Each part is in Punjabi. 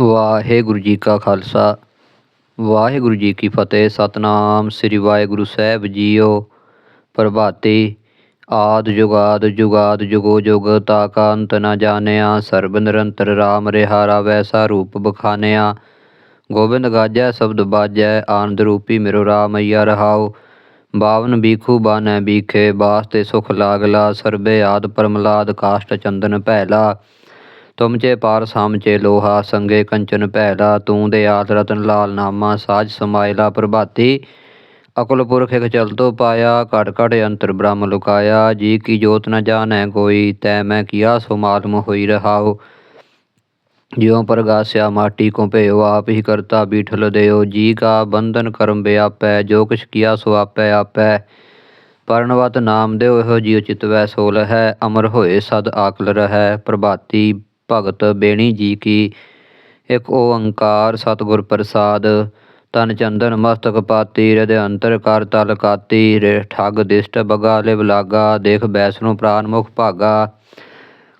ਵਾਹਿਗੁਰੂ ਜੀ ਕਾ ਖਾਲਸਾ। ਵਾਹਿਗੁਰੂ ਜੀ ਕੀ ਫਤਿਹ। ਸਤਨਾਮ ਸ੍ਰੀ ਵਾਹਿਗੁਰੂ ਸਾਹਿਬ ਜੀਓ। ਪ੍ਰਭਾਤੀ, ਆਦ ਜੁਗਾਦ ਜੁਗਾਦ ਜੁਗੋ ਜੁਗ ਤਾ ਕਾ ਅੰਤ ਨ ਜਾਣਿਆ। ਸਰਬ ਨਿਰੰਤਰ ਰਾਮ ਰਿਹਾਰਾ ਵੈਸਾ ਰੂਪ ਬਖਾਨਿਆ। ਗੋਬਿੰਦ ਗਾਜੈ, ਸ਼ਬਦ ਬਾਜੈ, ਆਨੰਦ ਰੂਪੀ ਮਿਰੋ ਰਾਮਈਆ ਰਹਾਉ। ਬਾਵਨ ਬੀਖੂ, ਬਾਨੈ ਬੀਖੇ ਬਾਸਤੇ ਸੁਖ ਲਾਗਲਾ, ਸਰਬੇ ਆਦ ਪਰਮਲਾਦ, ਕਾਸ਼ਟ ਚੰਦਨ ਭੈਲਾ। ਤੁਮ ਚੇ ਪਾਰ ਸਾਮ ਚੇ ਲੋਹਾ, ਸੰਗੇ ਕੰਚਨ ਭੈਲਾ, ਤੂੰ ਦੇ ਆਦ ਰਤਨ ਲਾਲ ਨਾਮਾ, ਸਾਜ ਸਮਾਇਲਾ ਪ੍ਰਭਾਤੀ। ਅਕਲ ਪੁਰਖ ਇਕ ਚਲਤੋ ਪਾਇਆ ਘਟ ਘਟ ਅੰਤਰ ਬ੍ਰਹਮ ਲੁਕਾਇਆ। ਜੀ ਕੀ ਜੋਤ ਨ ਜਾਣੈ ਕੋਈ, ਤੈ ਮੈਂ ਕੀਆ ਸੋ ਮਾਲਮ ਹੋਈ ਰਹਾਉ। ਜਿਉ ਪ੍ਰਗਾਸਿਆ ਮਾਟੀ ਕੋ ਭਇਓ ਆਪ ਹੀ ਕਰਤਾ ਬੀਠਲ ਦਿਓ ਜੀ ਕਾ ਬੰਧਨ ਕਰਮ ਵਿਆਪੈ, ਜੋ ਕੁਛ ਕੀਆ ਸੋ ਆਪੈ ਆਪੈ। ਪਰਨਵਤ ਨਾਮ ਦਿਓ ਇਹੋ ਜਿਉ ਚਿਤਵੈ ਸੋਲ ਹੈ ਅਮਰ ਹੋਏ ਸਦ ਆਕਲ ਰਹੈ, ਪ੍ਰਭਾਤੀ। ਭਗਤ ਬੇਣੀ ਜੀ ਕੀ। ਇਕ ਓੰਕਾਰ ਸਤਿਗੁਰ ਪ੍ਰਸਾਦ ਤਨ ਚੰਦਨ ਮਸਤਕ ਪਾਤੀ ਹਿਰਦੇ ਅੰਤਰ ਕਰ ਤਲ ਕਾਤੀ ਠੱਗ ਦਿਸ਼ਟ ਬਗਾ ਲਿਵ ਲਾਗਾ, ਦੇਖ ਬੈਸਨੋ ਪ੍ਰਾਨ ਮੁਖ ਭਾਗਾ।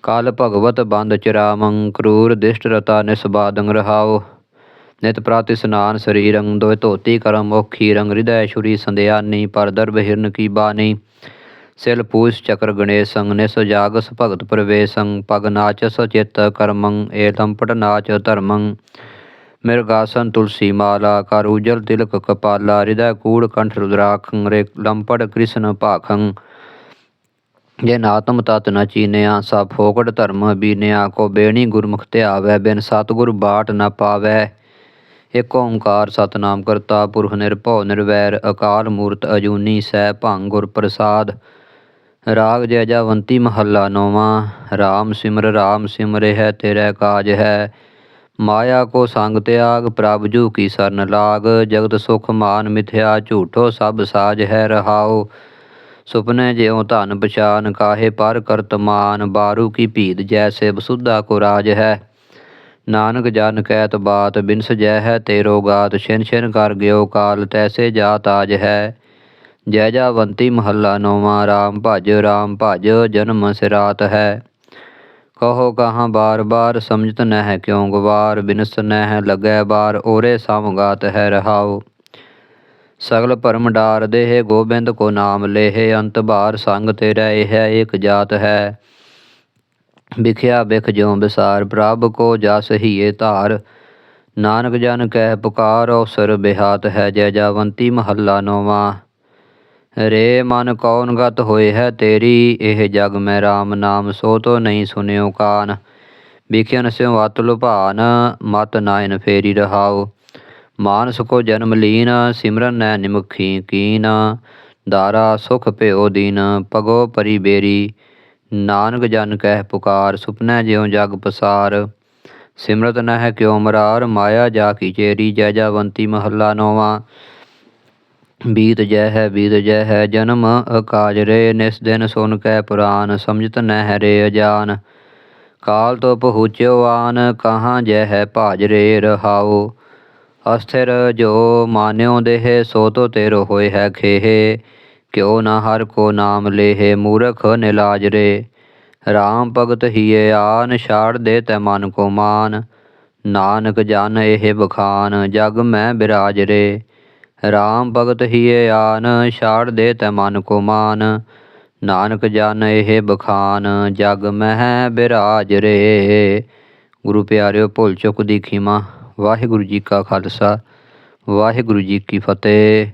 ਕਾਲ ਭਗਵਤ ਬੰਦ ਚਰਾਮੰ, ਕਰੂਰ ਦਿਸ਼ਟ ਰਤਾ ਨਿਸਬਾਦੰ ਰਹਾਓ ਨਿਤ ਪ੍ਰਾਤਿ ਸਨਾਨ ਸਰੀਰੰ, ਦੋਇ ਧੋਤੀ ਕਰਮ ਮੁਖੀ ਰੰਗ ਹਿਰਦੈ ਛੁਰੀ ਸੰਧਿਆਨੀ, ਪਰ ਹਿਰਨ ਕੀ ਬਾਣੀ। ਸਿਲ ਪੂਸ ਚਕਰ ਗਣੇਸੰ ਨਿਸ ਜਾਗਸ ਭਗਤ ਪ੍ਰਵੇਸੰ ਪਗ ਨਾਚਸ ਚਿਤ ਕਰਮੰ ਏ ਲੰਪਟ ਨਾਚ ਧਰਮੰ। ਮਿਰਗਾਸਨ ਤੁਲਸੀ ਮਾਲਾ, ਕਰ ਉਜਲ ਤਿਲਕ ਕਪਾਲਾ, ਹਿਰਦੈ ਕੂੜ ਕੰਠ ਰੁਦਰਾਖੰ ਰੇ ਲੰਪਟ ਕ੍ਰਿਸ਼ਨ ਭਾਖੰ। ਜੇ ਨਾਤਮ ਤਤ ਨ ਚੀਨਿਆ, ਸਭ ਫੋਕਟ ਧਰਮ ਬੀਨਿਆ, ਕੋ ਬੇਣੀ ਗੁਰਮੁਖ ਧਿਆਵੈ, ਬਿਨ ਸਤਿਗੁਰ ਬਾਟ ਨ ਪਾਵੈ। ਇਕ ਓੰਕਾਰ ਸਤਨਾਮ ਕਰਤਾ, ਪੁਰਖ ਨਿਰਭਉ ਨਿਰਵੈਰ, ਅਕਾਲ ਮੂਰਤ ਅਜੂਨੀ ਸੈ ਭੰਗ ਗੁਰ ਪ੍ਰਸਾਦ। ਰਾਗ ਜੈ ਜਵੰਤੀ ਮਹੱਲਾ ਨੌਵਾਂ RAM ਸਿਮਰ RAM ਸਿਮਰੇ ਹੈ, ਤੇਰੇ ਕਾਜ ਹੈ। ਮਾਇਆ ਕੋ ਸੰਗ ਤਿਆਗ, ਪ੍ਰਭ ਜੂ ਕੀ ਸਰਨ ਲਾਗ। ਜਗਤ ਸੁਖ ਮਾਨ ਮਿਥਿਆ, ਝੂਠੋ ਸਭ ਸਾਜ ਹੈ ਰਹਾਉ। ਸੁਪਨੇ ਜਿਉ ਧਨ ਪਛਾਨ, ਕਾਹੇ ਪਰ ਕਰਤਮਾਨ ਬਾਰੂ ਕੀ ਭੀਦ ਜੈਸੇ ਬਸੁੱਧਾ ਕੋ ਰਾਜ ਹੈ। ਨਾਨਕ ਜਨ ਕਹਿਤ ਬਾਤ, ਬਿਨਸ ਜੈ ਹੈ ਤੇਰੋ ਗਾਤ। ਛਿਨ ਛਿਨ ਕਰ ਗਿਓ ਕਾਲ, ਤੈਸੇ ਜਾ ਤਾਜ ਹੈ। ਜੈ ਜਾਵੰਤੀ ਮਹੱਲਾ ਨੌਵਾਂ RAM ਭਜ RAM ਭਜ, ਜਨਮ ਸਿਰਾਤ ਹੈ। ਕਹੋ ਕਹਾਂ ਬਾਰ ਬਾਰ ਸਮਝਤ ਨਹਿ ਕਿਉ ਗਵਾਰ, ਬਿਨਸ ਨਹਿ ਲੱਗੈ ਬਾਰ, ਓਰੇ ਸਮਗਾਤ ਹੈ ਰਹਾਉ। ਸਗਲ ਭਰਮ ਡਾਰ ਦੇਹ, ਗੋਬਿੰਦ ਕੋ ਨਾਮ ਲੇਹ, ਅੰਤ ਬਾਰ ਸੰਗ ਤੇਰਾ ਇਹ ਏਕ ਜਾਤ ਹੈ। ਵਿਖਿਆ ਵਿਖ ਜਿਉ ਵਿਸਾਰ, ਪ੍ਰਭ ਕੋ ਜਸ ਹੀਏ ਧਾਰ। ਨਾਨਕ ਜਨ ਕਹਿ ਪੁਕਾਰ, ਔਸਰ ਬਿਹਾਤ ਹੈ, ਜੈ ਜਾਵੰਤੀ ਮਹੱਲਾ ਨੌਵਾਂ। ਰੇ ਮਨ ਕੌਣ ਗਤ ਹੋਏ ਹੈ ਤੇਰੀ, ਇਹ ਜਗ ਮੈਂ RAM ਨਾਮ ਸੋ ਤੋ ਨਹੀਂ ਸੁਨਿਓ ਕਾਨ। ਵਿਖਿਆਨ ਸਿਉ ਅਤ ਲੁਭਾਨ ਮਤ ਨਾਇਨ ਫੇਰੀ ਰਹਾਉ। ਮਾਨਸ ਕੋ ਜਨਮ ਲੀਨ, ਸਿਮਰਨ ਨੈ ਨਿਮਖੀ ਕੀਨ। ਦਾਰਾ ਸੁਖ ਭਿਓ ਦੀਨ ਪਗੋ ਪਰੀ ਬੇਰੀ। ਨਾਨਕ ਜਨ ਕਹਿ ਪੁਕਾਰ, ਸੁਪਨੈ ਜਿਉ ਜਗ ਪਸਾਰ। ਸਿਮਰਤ ਨਹਿ ਕਿਉ ਮਰਾਰ, ਮਾਇਆ ਜਾ ਕੀ ਚੇਰੀ, ਜੈ ਜਾਵੰਤੀ ਮਹੱਲਾ ਨੌਵਾਂ। ਬੀਤ ਜੈ ਹੈ, ਬੀਤ ਜੈ ਹੈ, ਜਨਮ ਅਕਾਜ ਰੇ, ਨਿਸ ਦਿਨ ਸੁਨ ਕੈ ਪੁਰਾਨ, ਸਮਝਤ ਨਹਿ ਰੇ ਅਜਾਨ। ਕਾਲ ਤੋ ਪਹੁੰਚਿਓ ਆਨ, ਕਹਾਂ ਜੈ ਹੈ ਭਾਜ ਰੇ ਰਹਾਉ। ਅਸਥਿਰ ਜੋ ਮਾਨਿਓ ਦੇਹ, ਸੋ ਤੋ ਤੇਰੋ ਹੋਏ ਹੈ ਖੇਹ। ਕਿਉ ਨਾ ਹਰ ਕੋ ਨਾਮ ਲੇਹ, ਮੂਰਖ ਨਿਲਾਜ ਰੇ। RAM ਭਗਤ ਹੀਏ ਆਨ, ਛਾੜ ਦੇ ਤੈ ਮਨ ਕੋ ਮਾਨ। ਨਾਨਕ ਜਨ ਇਹ ਬਖਾਨ, ਜਗ ਮੈਂ ਬਿਰਾਜ ਰੇ। RAM ਭਗਤ ਹੀਏ ਆਨ, ਛਾੜ ਦੇ ਤੈ ਮਨ ਕੋ ਮਾਨ। ਨਾਨਕ ਜਨ ਇਹ ਬਖਾਨ, ਜਗ ਮਹਿ ਬਿਰਾਜ ਰੇ। ਗੁਰੂ ਪਿਆਰਿਓ, ਭੁੱਲ ਚੁੱਕ ਦੀ ਖਿਮਾ। ਵਾਹਿਗੁਰੂ ਜੀ ਕਾ ਖਾਲਸਾ, ਵਾਹਿਗੁਰੂ ਜੀ ਕੀ ਫਤਿਹ।